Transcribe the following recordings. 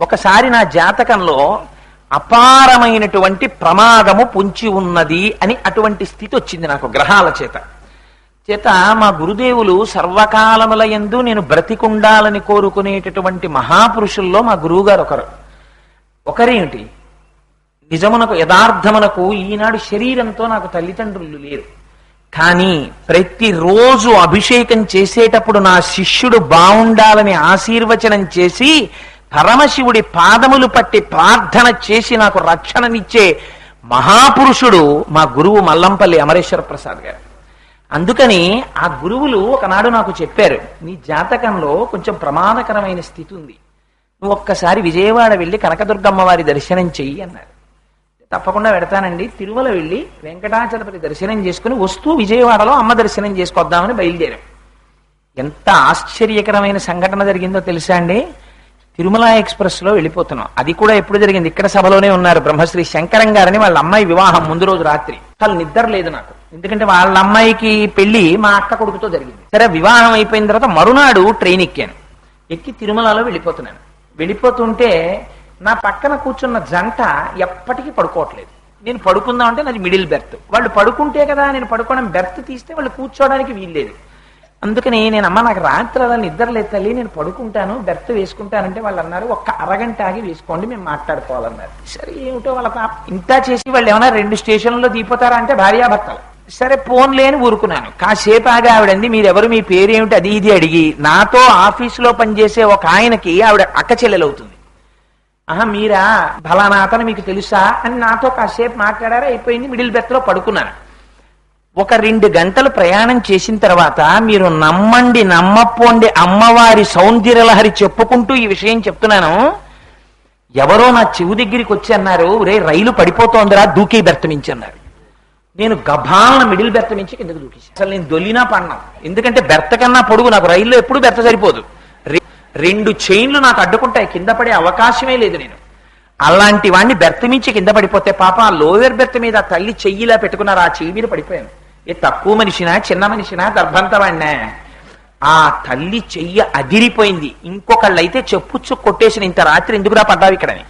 ఒకసారి నా జాతకంలో అపారమైనటువంటి ప్రమాదము పొంచి ఉన్నది అని అటువంటి స్థితి వచ్చింది నాకు గ్రహాల చేత. చేత మా గురుదేవులు సర్వకాలముల ఎందు నేను బ్రతికుండాలని కోరుకునేటటువంటి మహాపురుషుల్లో మా గురువుగారు ఒకరు. ఒకరేమిటి? నిజమునకు యథార్థమునకు ఈనాడు శరీరంతో నాకు తల్లిదండ్రులు లేరు. కానీ ప్రతిరోజు అభిషేకం చేసేటప్పుడు నా శిష్యుడు బాగుండాలని ఆశీర్వచనం చేసి పరమశివుడి పాదములు పట్టి ప్రార్థన చేసి నాకు రక్షణనిచ్చే మహాపురుషుడు మా గురువు మల్లంపల్లి అమరేశ్వర ప్రసాద్ గారు. అందుకని ఆ గురువులు ఒకనాడు నాకు చెప్పారు నీ జాతకంలో కొంచెం ప్రమాదకరమైన స్థితి ఉంది. నువ్వు ఒక్కసారి విజయవాడ వెళ్ళి కనకదుర్గమ్మ వారి దర్శనం చెయ్యి అన్నారు. తప్పకుండా పెడతానండి. తిరుమల వెళ్ళి వెంకటాచలపతి దర్శనం చేసుకుని వస్తూ విజయవాడలో అమ్మ దర్శనం చేసుకొద్దామని బయలుదేరాం. ఎంత ఆశ్చర్యకరమైన సంఘటన జరిగిందో తెలుసా అండి? తిరుమల ఎక్స్ప్రెస్లో వెళ్ళిపోతున్నాం. అది కూడా ఎప్పుడు జరిగింది? ఇక్కడ సభలోనే ఉన్నారు బ్రహ్మశ్రీ శంకరం గారని వాళ్ళ అమ్మాయి వివాహం ముందు రోజు రాత్రి. అసలు నిద్ర లేదు నాకు. ఎందుకంటే వాళ్ళ అమ్మాయికి పెళ్ళి మా అక్క కొడుకుతో జరిగింది. సరే వివాహం అయిపోయిన తర్వాత మరునాడు ట్రైన్ ఎక్కాను. ఎక్కి తిరుమలలో వెళ్ళిపోతున్నాను. వెళ్ళిపోతుంటే నా పక్కన కూర్చున్న జంట ఎప్పటికీ పడుకోవట్లేదు. నేను పడుకుందాం అంటే నాది మిడిల్ బెర్త్ వాళ్ళు పడుకుంటే కదా నేను పడుకోవడం బెర్త్ తీస్తే వాళ్ళు కూర్చోవడానికి వీల్లేదు. అందుకని నేను అమ్మ నాకు రాత్రి అలా నిద్ర లేదు తల్లి నేను పడుకుంటాను బెర్త్ వేసుకుంటానంటే వాళ్ళు అన్నారు ఒక్క అరగంట ఆగి వేసుకోండి మేము మాట్లాడుకోవాలన్నారు. సరే ఏమిటో వాళ్ళ పాప ఇంత చేసి వాళ్ళు ఏమైనా రెండు స్టేషన్లో దిగిపోతారా అంటే భార్యాభర్తలు. సరే ఫోన్ లేని ఊరుకున్నాను. కాసేపు ఆగి ఆవిడంది మీరెవరు మీ పేరేమిటి? అది ఇది అడిగి నాతో ఆఫీసులో పనిచేసే ఒక ఆయనకి ఆవిడ అక్క చెల్లెలవుతుంది. ఆహా మీరా? బలానా అతను మీకు తెలుసా? అని నాతో కాసేపు మాట్లాడారా అయిపోయింది మిడిల్ బెర్త్లో పడుకున్నాను. ఒక రెండు గంటలు ప్రయాణం చేసిన తర్వాత మీరు నమ్మండి నమ్మపోండి అమ్మవారి సౌందర్యలహరి చెప్పుకుంటూ ఈ విషయం చెప్తున్నాను. ఎవరో నా చెవు దగ్గరికి వచ్చి అన్నారు రే రైలు పడిపోతోందిరా దూకి బెర్తమించి అన్నారు. నేను గభాలను మిడిల్ బెర్త మించి కిందకు దూకేసి అసలు నేను దొల్లినా పడినా ఎందుకంటే బెర్త కన్నా పొడుగు నాకు రైల్లో ఎప్పుడు బెర్త సరిపోదు. రెండు చైన్లు నాకు అడ్డుకుంటాయి కింద పడే అవకాశమే లేదు నేను. అలాంటి వాడిని బెర్త మించి కింద పడిపోతే పాప ఆ లోయర్ బెర్త్ మీద తల్లి చెయ్యిలా పెట్టుకున్నారు ఆ చెయ్యి మీద పడిపోయాను. ఏ తక్కువ మనిషినా చిన్న మనిషినా దర్భంతవాడినా ఆ తల్లి చెయ్యి అదిరిపోయింది. ఇంకొకళ్ళైతే చెప్పుచ్చు కొట్టేసిన ఇంత రాత్రి ఎందుకురా పడ్డావు ఇక్కడని.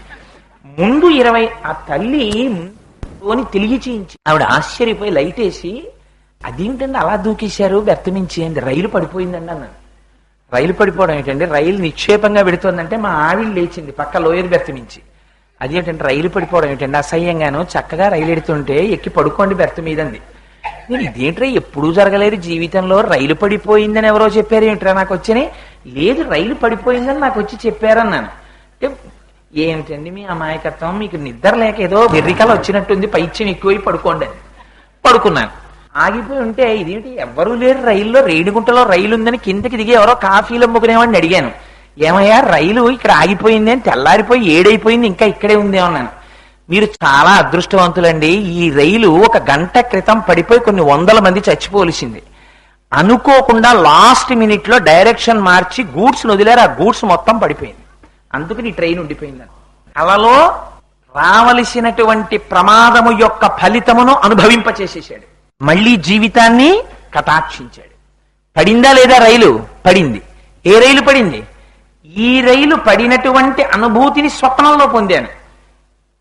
ముందు ఇరవై ఆ తల్లి తోని తెలిగి చేయించి ఆవిడ ఆశ్చర్యపోయి లైట్ వేసి అదేమిటండి అలా దూకేశారు? బెర్తమించి అండి రైలు పడిపోయిందండి అన్నాను. రైలు పడిపోవడం ఏంటంటే రైలు నిక్షేపంగా పెడుతోందంటే మా ఆవిడ లేచింది పక్క లోయర్ బెర్త్ అది అదేంటంటే రైలు పడిపోవడం ఏంటండి? అసహ్యంగాను చక్కగా రైలు ఎడుతుంటే ఎక్కి పడుకోండి బెర్త మీదంది. ఇదేంట్రా ఎప్పుడూ జరగలేదు జీవితంలో రైలు పడిపోయిందని ఎవరో చెప్పారు ఏంట్రా నాకు వచ్చని? లేదు రైలు పడిపోయిందని నాకు వచ్చి చెప్పారన్నాను. అంటే ఏమిటండి మీ అమాయకత్వం? మీకు నిద్ర లేక ఏదో వెర్రికల వచ్చినట్టుంది పైత్యం ఎక్కువై పడుకోండి అని. పడుకున్నాను. ఆగిపోయి ఉంటే ఇదేంటి ఎవరూ లేరు రైల్లో రేణిగుంటలో రైలు ఉందని కిందకి దిగి ఎవరో కాఫీలు అమ్ముకునేవాడిని అడిగాను. ఏమయ్యా రైలు ఇక్కడ ఆగిపోయింది అని తెల్లారిపోయి ఏడైపోయింది ఇంకా ఇక్కడే ఉంది అన్నాను మీరు చాలా అదృష్టవంతులండి. ఈ రైలు ఒక గంట క్రితం పడిపోయి కొన్ని వందల మంది చచ్చిపోలిసింది అనుకోకుండా లాస్ట్ మినిట్లో డైరెక్షన్ మార్చి గూడ్స్ వదిలేరు ఆ గూడ్స్ మొత్తం పడిపోయింది. అందుకని ఈ ట్రైన్ ఉండిపోయింది కలలో రావలసినటువంటి ప్రమాదము యొక్క ఫలితమును అనుభవింపచేసేసాడు మళ్ళీ జీవితాన్ని కటాక్షించాడు. పడిందా లేదా రైలు? పడింది. ఏ రైలు పడింది? ఈ రైలు పడినటువంటి అనుభూతిని స్వప్నంలో పొందాను.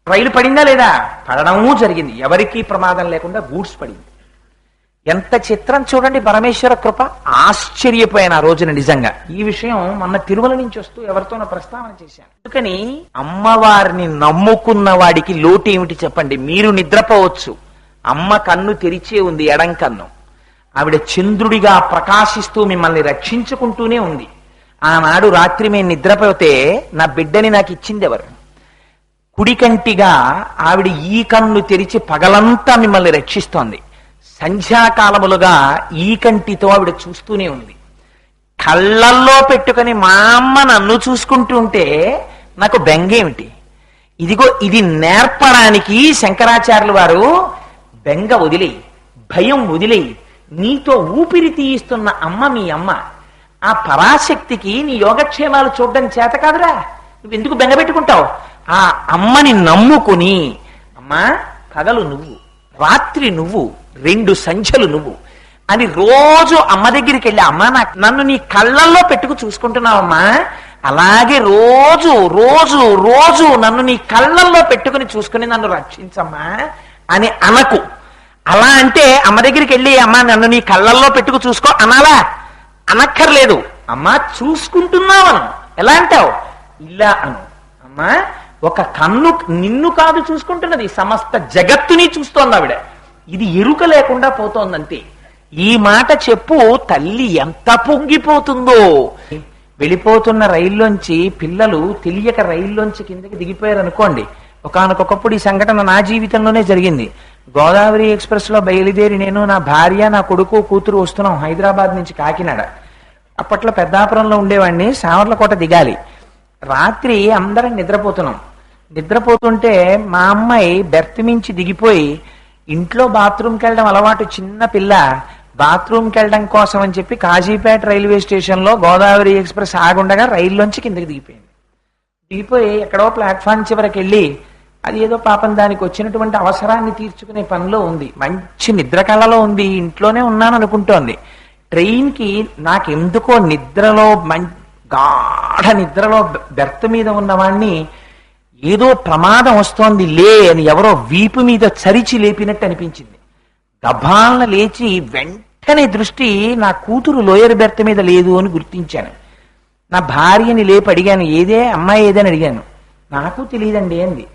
రైలు పడిందా లేదా? పడడము జరిగింది. ఎవరికీ ప్రమాదం లేకుండా గూడ్స్ పడింది. ఎంత చిత్రం చూడండి పరమేశ్వర కృప. ఆశ్చర్యపోయాను ఆ రోజున నిజంగా. ఈ విషయం మొన్న తిరుమల నుంచి వస్తూ ఎవరితోనో ప్రస్తావన చేశాను. అందుకని అమ్మవారిని నమ్ముకున్న వాడికి లోటు ఏమిటి చెప్పండి? మీరు నిద్రపోవచ్చు. అమ్మ కన్ను తెరిచే ఉంది ఎడం కన్ను. ఆవిడ చంద్రుడిగా ప్రకాశిస్తూ మిమ్మల్ని రక్షించుకుంటూనే ఉంది. ఆనాడు రాత్రి మేము నిద్రపోతే నా బిడ్డని నాకు ఇచ్చింది ఎవరు కుడికంటిగా ఆవిడ ఈ కన్ను తెరిచి పగలంతా మిమ్మల్ని రక్షిస్తోంది. సంధ్యాకాలములుగా ఈ కంటితో ఆవిడ చూస్తూనే ఉంది. కళ్ళల్లో పెట్టుకొని మా అమ్మ నన్ను చూసుకుంటూ ఉంటే నాకు బెంగేమిటి? ఇదిగో ఇది నేర్పడానికి శంకరాచార్యులు వారు బెంగ వదిలేయి భయం వదిలేయి నీతో ఊపిరి తీయిస్తున్న అమ్మ మీ అమ్మ. ఆ పరాశక్తికి నీ యోగక్షేమాలు చూడడం చేత కాదురా. నువ్వు ఎందుకు బెంగ పెట్టుకుంటావు? ఆ అమ్మని నమ్ముకుని అమ్మా పగలు నువ్వు రాత్రి నువ్వు రెండు సంఖ్యలు నువ్వు అని రోజు అమ్మ దగ్గరికి వెళ్ళి అమ్మ నాకు నన్ను నీ కళ్ళల్లో పెట్టుకు చూసుకుంటున్నావమ్మా. అలాగే రోజు రోజు రోజు నన్ను నీ కళ్ళల్లో పెట్టుకుని చూసుకుని నన్ను రక్షించమ్మా అని అనకు. అలా అంటే అమ్మ దగ్గరికి వెళ్ళి అమ్మ నన్ను నీ కళ్ళల్లో పెట్టుకు చూసుకో అనాలా? అనక్కర్లేదు. అమ్మా చూసుకుంటున్నావను. ఎలా అంటావు? ఇలా అను. అమ్మా ఒక కన్ను నిన్ను కాదు చూసుకుంటున్నది సమస్త జగత్తుని చూస్తోంది ఆవిడ. ఇది ఎరుక లేకుండా పోతోందంతే. ఈ మాట చెప్పు తల్లి ఎంత పొంగిపోతుందో. వెళ్ళిపోతున్న రైల్లోంచి పిల్లలు తెలియక రైల్లోంచి కిందకి దిగిపోయారు అనుకోండి. ఒకనకొకప్పుడు ఈ సంఘటన నా జీవితంలోనే జరిగింది. గోదావరి ఎక్స్ప్రెస్లో బయలుదేరి నేను నా భార్య నా కొడుకు కూతురు వస్తున్నాం హైదరాబాద్ నుంచి కాకినాడ. అప్పట్లో పెద్దాపురంలో ఉండేవాడిని సావర్లకోట దిగాలి. రాత్రి అందరం నిద్రపోతున్నాం. నిద్రపోతుంటే మా అమ్మాయి బెర్త్ మించి దిగిపోయి ఇంట్లో బాత్రూమ్కి వెళ్ళడం అలవాటు చిన్న పిల్ల బాత్రూమ్కి వెళ్ళడం కోసం అని చెప్పి కాజీపేట రైల్వే స్టేషన్లో గోదావరి ఎక్స్ప్రెస్ ఆగుండగా రైల్లోంచి కిందకి దిగిపోయింది. దిగిపోయి ఎక్కడో ప్లాట్ఫామ్ చివరికి వెళ్ళి అది ఏదో పాపం దానికి వచ్చినటువంటి అవసరాన్ని తీర్చుకునే పనిలో ఉంది. మంచి నిద్ర కళలో ఉంది. ఇంట్లోనే ఉన్నాను అనుకుంటోంది. ట్రైన్కి నాకెందుకో నిద్రలో మం గాఢ నిద్రలో బె- బెర్త్ మీద ఉన్నవాణ్ణి ఏదో ప్రమాదం వస్తోంది లే అని ఎవరో వీపు మీద చరిచి లేపినట్టు అనిపించింది. గభాలను లేచి వెంటనే దృష్టి నా కూతురు లోయర్ బెర్త్ మీద లేదు అని గుర్తించాను. నా భార్యని లేపి అడిగాను ఏదే అమ్మాయి ఏదని అడిగాను. నాకు తెలియదండి అంది.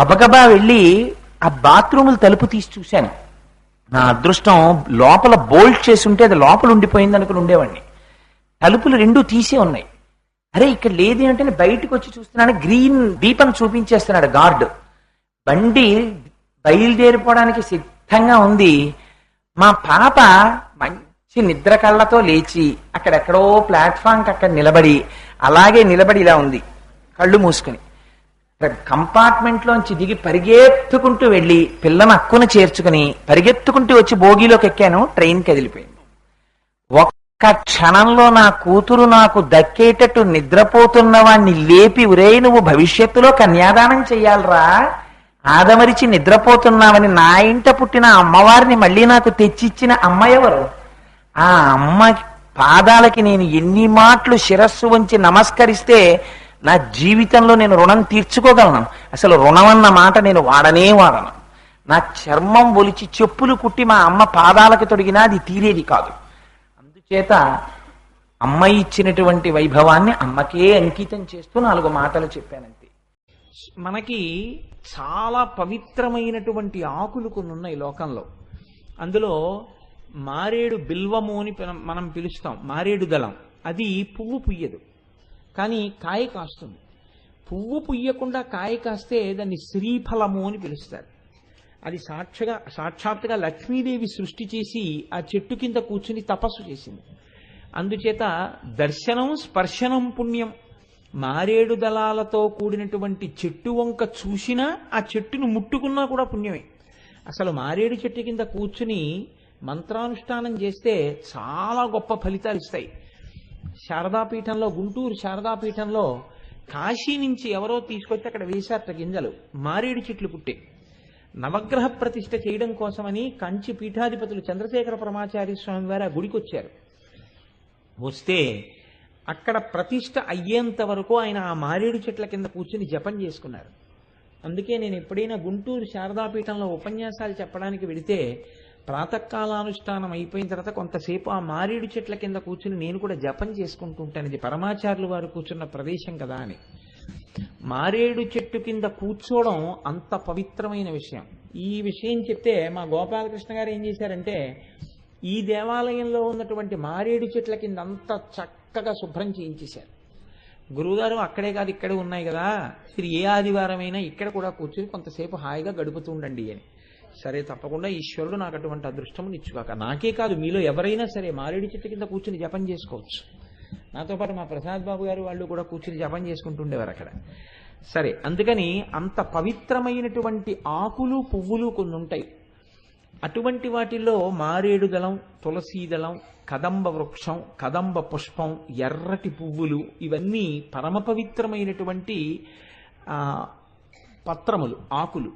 గబగబా వెళ్ళి ఆ బాత్రూములు తలుపు తీసి చూశాను. నా అదృష్టం లోపల బోల్ట్ చేసి ఉంటే అది లోపల ఉండిపోయింది అనుకుని ఉండేవాడిని. తలుపులు రెండు తీసే ఉన్నాయి. అరే ఇక్కడ లేదు అంటే బయటకు వచ్చి చూస్తున్నాను. గ్రీన్ దీపం చూపించేస్తున్నాడు గార్డ్. బండి బయలుదేరిపోవడానికి సిద్ధంగా ఉంది. మా పాప మంచి నిద్ర కళ్ళతో లేచి అక్కడెక్కడో ప్లాట్ఫామ్కి అక్కడ నిలబడి అలాగే నిలబడి ఇలా ఉంది కళ్ళు మూసుకుని. కంపార్ట్మెంట్లోంచి దిగి పరిగెత్తుకుంటూ వెళ్ళి పిల్లను అక్కున చేర్చుకుని పరిగెత్తుకుంటూ వచ్చి బోగీలోకి ఎక్కాను ట్రైన్ కదిలిపోయింది ఒక్క క్షణంలో నా కూతురు నాకు దక్కేటట్టు నిద్రపోతున్న వాణ్ణి లేపి ఉరే నువ్వు భవిష్యత్తులో కన్యాదానం చెయ్యాలరా. ఆదమరిచి నిద్రపోతున్నావని నా ఇంట పుట్టిన అమ్మవారిని మళ్ళీ నాకు తెచ్చిచ్చిన అమ్మ ఎవరు? ఆ అమ్మ పాదాలకి నేను ఎన్ని మాటలు శిరస్సు వంచి నమస్కరిస్తే నా జీవితంలో నేను రుణం తీర్చుకోగలను. అసలు రుణం అన్న మాట నేను వాడనే వాడను. నా చర్మం ఒలిచి చెప్పులు కుట్టి మా అమ్మ పాదాలకు తొడిగినా అది తీరేది కాదు. చేత అమ్మ ఇచ్చినటువంటి వైభవాన్ని అమ్మకే అంకితం చేస్తూ నాలుగు మాటలు చెప్పానంతే. మనకి చాలా పవిత్రమైనటువంటి ఆకులు కొన్ని ఉన్నాయి లోకంలో. అందులో మారేడు బిల్వము అని మనం పిలుస్తాం మారేడు దళం. అది పువ్వు పుయ్యదు. కానీ కాయ కాస్తుంది. పువ్వు పుయ్యకుండా కాయ కాస్తే దాన్ని శ్రీఫలము అని పిలుస్తారు. అది సాక్షిగా సాక్షాత్తుగా లక్ష్మీదేవి సృష్టి చేసి ఆ చెట్టు కింద కూర్చుని తపస్సు చేసింది. అందుచేత దర్శనం స్పర్శనం పుణ్యం. మారేడు దళాలతో కూడినటువంటి చెట్టు వంక చూసినా ఆ చెట్టును ముట్టుకున్నా కూడా పుణ్యమే. అసలు మారేడు చెట్టు కింద కూర్చుని మంత్రానుష్ఠానం చేస్తే చాలా గొప్ప ఫలితాలు ఇస్తాయి. శారదాపీఠంలో గుంటూరు శారదాపీఠంలో కాశీ నుంచి ఎవరో తీసుకొచ్చి అక్కడ వేశారట గింజలు. మారేడు చెట్లు పుట్టే. నవగ్రహ ప్రతిష్ఠ చేయడం కోసమని కంచి పీఠాధిపతులు చంద్రశేఖర పరమాచార్య స్వామి వారు ఆ గుడికి వచ్చారు వస్తే అక్కడ ప్రతిష్ట అయ్యేంత వరకు ఆయన ఆ మారేడు చెట్ల కింద కూర్చుని జపం చేసుకున్నారు. అందుకే నేను ఎప్పుడైనా గుంటూరు శారదాపీఠంలో ఉపన్యాసాలు చెప్పడానికి వెడితే ప్రాతకాలానుష్ఠానం అయిపోయిన తర్వాత కొంతసేపు ఆ మారేడు చెట్ల కింద కూర్చుని నేను కూడా జపం చేసుకుంటూ ఉంటాను ఇది పరమాచార్యులు వారు కూర్చున్న ప్రదేశం కదా అని. మారేడు చెట్టు కింద కూర్చోవడం అంత పవిత్రమైన విషయం. ఈ విషయం చెప్తే మా గోపాలకృష్ణ గారు ఏం చేశారంటే ఈ దేవాలయంలో ఉన్నటువంటి మారేడు చెట్ల కింద అంత చక్కగా శుభ్రం చేయించేశారు. గురువుగారు అక్కడే కాదు ఇక్కడే ఉన్నాయి కదా. మీరు ఏ ఆదివారమైనా ఇక్కడ కూడా కూర్చుని కొంతసేపు హాయిగా గడుపుతూ ఉండండి అని. సరే తప్పకుండా ఈశ్వరుడు నాకు అటువంటి అదృష్టం ఇచ్చుగాక. నాకే కాదు మీలో ఎవరైనా సరే మారేడు చెట్టు కింద కూర్చుని జపం చేసుకోవచ్చు. నాతో పాటు మా ప్రసాద్ బాబు గారు వాళ్ళు కూడా కూర్చుని జపం చేసుకుంటుండేవారు అక్కడ. సరే అందుకని అంత పవిత్రమైనటువంటి ఆకులు పువ్వులు కొన్ని ఉంటాయి. అటువంటి వాటిల్లో మారేడు దళం తులసీ దళం కదంబ వృక్షం కదంబ పుష్పం ఎర్రటి పువ్వులు ఇవన్నీ పరమ పవిత్రమైనటువంటి పత్రములు ఆకులు.